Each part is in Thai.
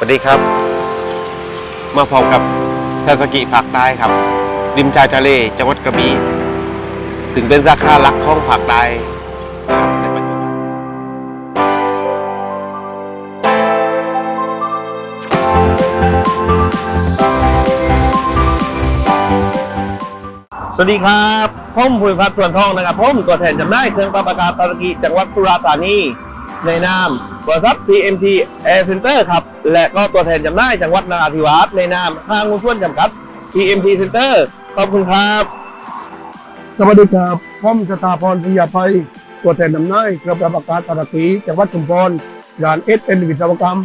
สวัสดีครับ มาพบกับซาสกิภาคใต้ครับ ริมชายทะเลจังหวัดกระบี่ซึ่งเป็นสาขาหลักของภาคใต้นะครับในปัจจุบันสวัสดีครับผมภูมิพัฒน์ตวนทองนะครับผมตัวแทนจำหน่ายเครื่องปรับอากาศตะกี้จังหวัดสุราษฎร์ธานี ในนามบริษัท TMT Air Center ครับ และก็ตัวแทนจำหน่ายจังหวัดนราธิวาสในนามห้างหุ้นส่วนจำกัด TMT Center ขอบคุณครับสวัสดีครับผมสถาพรพยาภัย ตัวแทนนำนายเครือประประกาศตระกีจังหวัดชุมพรร้านเอสเอ็นวิศวกรรม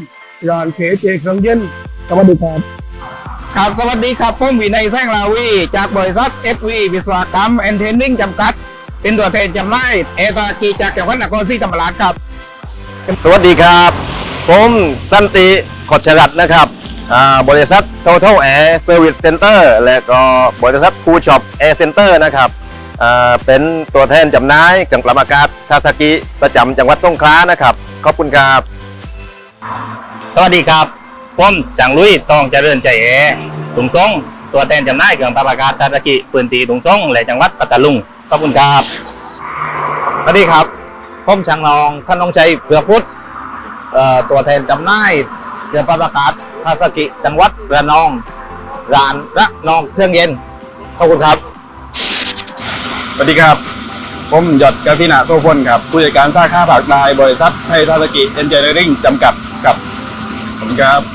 ร้านเคเจเครื่องเย็นสวัสดีครับครับสวัสดีครับผมวินัยแซงลาวี จากบริษัท FV วิศวกรรมแอนเทนนิ่งจำกัด เป็นตัวแทนจำหน่ายเอตากีจากจังหวัดนครศรีธรรมราชครับ สวัสดีครับ ผมสันติขดฉลัดนะครับอ่าบริษัท Total Air Service Center และก็บริษัท Cool Shop Air Center นะครับอ่าเป็นตัวแทนจำหน่ายจังปรับอากาศทาสกิประจำจังหวัดสงขลานะครับ ขอบคุณครับ สวัสดีครับผมจังลุยตองเจริญใจเอถุงซ่งตัวแทนจำหน่ายเครื่องปรับอากาศตาตะกิปืนตีถุงซ่งและจังหวัดปัตตาลุงขอบคุณครับสวัสดีครับ ผมช่างนองท่านนองชัยเผือกพุทธตัวแทนจำหน่ายเกลือปรับอากาศทาสกิจังหวัดระนองร้านระนองเครื่องเย็นขอบคุณครับสวัสดีครับ ผมหยดกาฟินาโซพลครับ ผู้จัดการสร้าขาภาคใต้บริษัทไทยทาสกิเอนจิเนียริ่งจำกัดครับผมครับ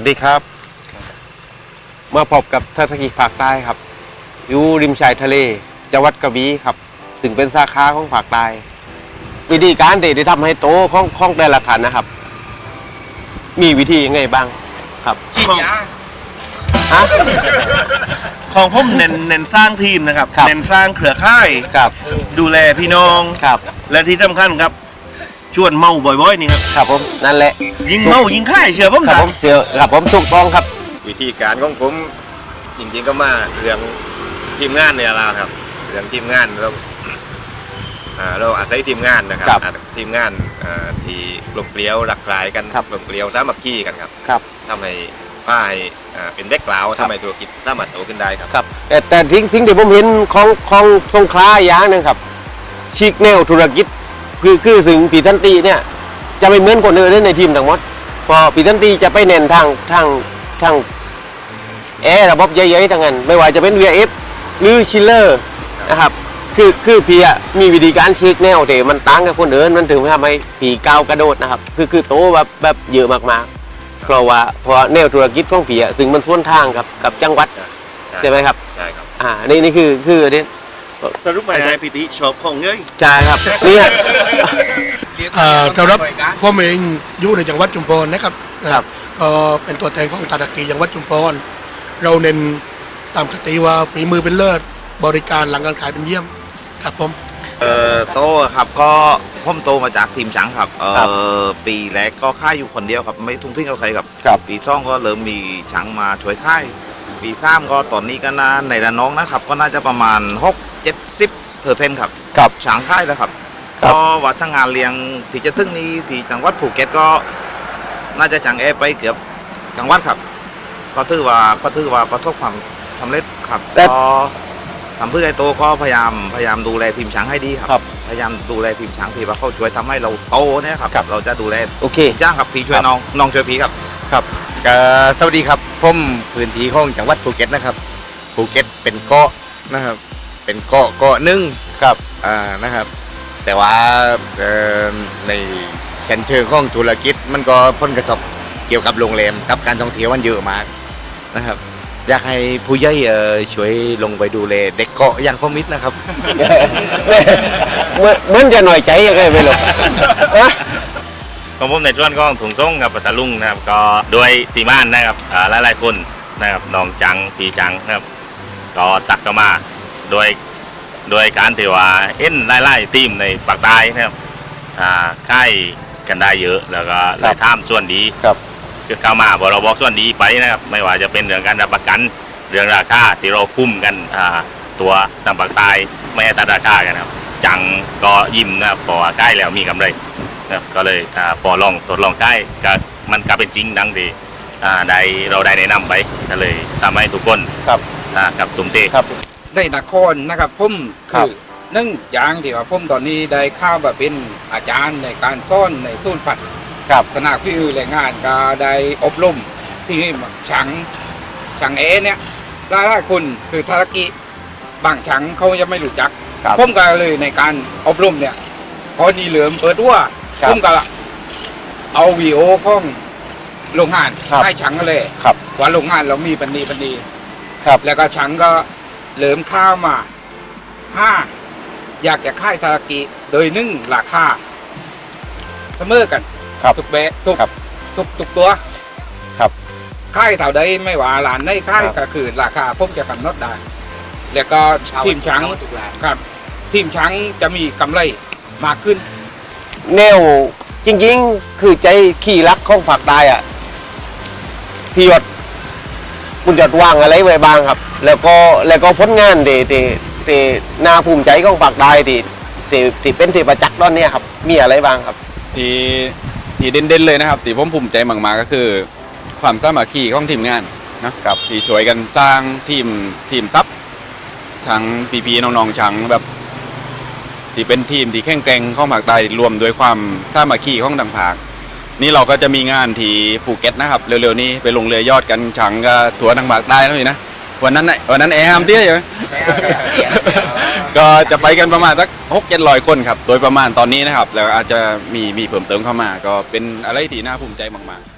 วัสดีครับ มาพบกับทัศกิภาคใต้ครับ อยู่ริมชายทะเลจังหวัดกระบี่ครับ ถึงเป็นสาขาของภาคใต้ วิธีการที่ได้ทำให้โตของของแต่ละขันนะครับ มีวิธียังไงบ้างครับฉีดยาฮะ ของผมเน้นเน้นสร้างทีมนะครับ ครับ เน้นสร้างเครือข่าย ครับ ดูแลพี่น้อง ครับ และที่สำคัญครับ ชวนเมาบ่อยๆนี่ครับครับผมนั่นแหละยิงเมายิงค่ายเชื่อผมครับนะผมเสือครับผมถูกต้องครับ วิธีการของผมจริงๆก็มาเรื่องทีมงานเนี่ยละครับเรื่องทีมงานเราอ่าเราอาศัยทีมงานนะครับครับอ่าทีมงานอ่าที่กลมเกลียวหลากหลายกันครับกลมเกลียวสามัคคีกันครับครับ ทำให้ป้ายอ่าเป็นเด็กกล่าวครับทำให้ธุรกิจสามารถโตขึ้นได้ครับครับแต่แต่ทิ้งทิ้งที่ผมเห็นของของสงขลาอย่างหนึงครับชีกแนวธุรกิจ คือคือสึงปีทันตีเนี่ยจะไม่เหมือนคนอื่นในทีมทั้งหมดพอปีทันตีจะไปเน้นทางทางทางแอร์ระบบใหญ่ๆทั้งนั้น ไม่ว่าจะเป็น VF หรือชิลเลอร์นะครับคือคือพี่อะมีวิธีการเช็คแนวแต่มันต่างกับคนอื่นมันถึงทำให้ผีก้าวกระโดดนะครับ คือคือโตแบบแบบเยอะมากๆ เพราะว่าเพราะแนวธุรกิจของผีอะซึ่งมันส่วนทางกับกับจังหวัดใช่ไหมครับใช่ครับอ่านี่นี่คือคือเนี่ย สรุปมาได้พิธีชอบของเงยใช่ครับเนี่ยอ่าสำหรับผมเองอยู่ในจังหวัดชุมพรนะครับครับ ก็เป็นตัวแทนของตระกีจังหวัดชุมพรเราเน้นตามคติว่าฝีมือเป็นเลิศบริการหลังการขายเป็นเยี่ยมครับผมเอ่อโตครับก็ผมโตมาจากทีมช้างครับเอ่ครับอปีแรกก็ค่ายอยู่คนเดียวครับไม่ทุ่งทิ้งกับใครครับครับปีสองก็เริ่มมีช้างมาช่วยค่ายปีสามก็ตอนนี้ก็น่าในระนองนะครับ ก็น่าจะประมาณ6 70 เปอร์เซ็นต์ครับครับช้างค่ายแล้วครับครับ ก็วัดทั้งงานเลี้ยงที่จะถึงนี้ที่จังหวัดภูเก็ตก็ น่าจะช้างแอร์ไปเกือบจังหวัดครับ ก็ถือว่าก็ถือว่าประสบความสำเร็จครับแต่ก็ทำเพื่อให้โตก็พยายามพยายามดูแลทีมช้างให้ดีครับ ครับพยายามดูแลทีมช้างที่ว่าเขาช่วยทำให้เราโตเนี่ยครับครับ เราจะดูแลโอเค ย่างครับพี่ช่วครัยบน้องน้องช่วยพี่ครับ ครับก็สวัสดีครับผมพื้นที่ของจังหวัดภูเก็ตนะครับภูเก็ตเป็นเกาะนะครับ เป็นเกาะเกาะหนึ่งครับอ่านะครับ แต่ว่าเอ่อในเชิงเชิงของธุรกิจ มันก็ผลกระทบเกี่ยวกับโรงแรมกับการท่องเที่ยวมันเยอะมากนะครับ อยากให้ผู้ใหญ่เอ่อช่วยลงไปดูแลเด็กเกาะอย่างพ่อมิตรนะครับ เหมือนเหมือนจะหน่อยใจยังไงไม่รู้ฮะ ของผมในช่วงของถุงส่งกับปัตตาลุงนะครับก็ด้วยทีมงานนะครับอ่าหลายๆคนนะครับน้องจังปีจังนะครับ ก็ตักกันมา โดยโดยการที่ว่าเอ็นไล่ๆทีมในปากใต้นะครับอ่าค่ายกันได้เยอะแล้วก็เลยท่ามส่วนดีครับคือเข้ามาบอกเราบอกส่วนดีไปนะครับ ไม่ว่าจะเป็นเรื่องการรับประกันเรื่องราคาที่เราคุ้มกันอ่าตัวต่างปากใตายไม่ให้ตัดราคากันครับ จังก็ยิ้มนะครับเพราะว่าใกล้แล้วมีกำไรนะครับก็เลยอ่าพอลองทดลองใกล้ก็มันก็เป็นจริงดังที่อ่าได้เราได้แนะนำไปก็เลยทำให้ทุกคนครับอ่ากับตุ่มเต้ครับ ได้นครนะครับผมครับคือหนึ่งอย่างที่ว่าผมตอนนี้ได้เข้ามาเป็นอาจารย์ในการสอนในศูนย์ปัดครับขณะที่แรงงานก็ได้อบรมที่ชังชังเอเนี่ยหลายหลายๆคนคือธารกิบางชังเขายังไม่รู้จัก ครับ ผมก็เลยในการอบรมเนี่ยพอดีเหลือมเปิดว่าครับ ผมก็เอาวีโอของโรงงานครับให้ชังเลยครับ ว่าโรงงานเรามีปันนีปันนีครับ แล้วก็ชังก็ เหลิมข้าวมาห้าอยากจะค่ายธารกิโดยนึ่งราคาเสมอกันครับทุกเบะทุกครับ ทุกทุกตัวครับค่ายเท่าใดไม่ว่าหลานในค่ายครับก็คือราคาผมจะกำหนดได้ แล้วก็ทีมช้างครับ ทีมช้างจะมีกำไรมากขึ้น แนวจริงๆ คือใจขี่รักของผักตายอะพี่หยด คุณหยดวางอะไรไว้บ้างครับ แล้วก็แล้วก็ผลงานเตเตเตนาภูมิใจของผักตายที่ที่ที่เป็นที่ประจักษ์ตอนเนี้ยครับ มีอะไรบ้างครับ ที่ที่เด่นๆเลยนะครับที่ผมภูมิใจมากๆก็คือ ความสามัคคีของทีมงานนะครับที่ช่วยกันสร้างทีมทีมซับทั้งพี่ๆน้องๆชังแบบที่เป็นทีมที่แข็งแกร่งของภาคใต้รวมด้วยความสามัคคีของต่างภาค นี่เราก็จะมีงานที่ภูเก็ตนะครับ เร็วๆนี้ไปลงเรือยอดกันฉังก็ทัวร์ทางภาคใต้แล้วนี่นะวันนั้นน่ะวันนั้นแอร์ฮามเตี้ยอยู่ก็จะไปกันประมาณสักหกเจ็ดร้อยคนครับ โดยประมาณตอนนี้นะครับ แล้วอาจจะมีมีเพิ่มเติมเข้ามา ก็เป็นอะไรที่น่าภูมิใจมากๆ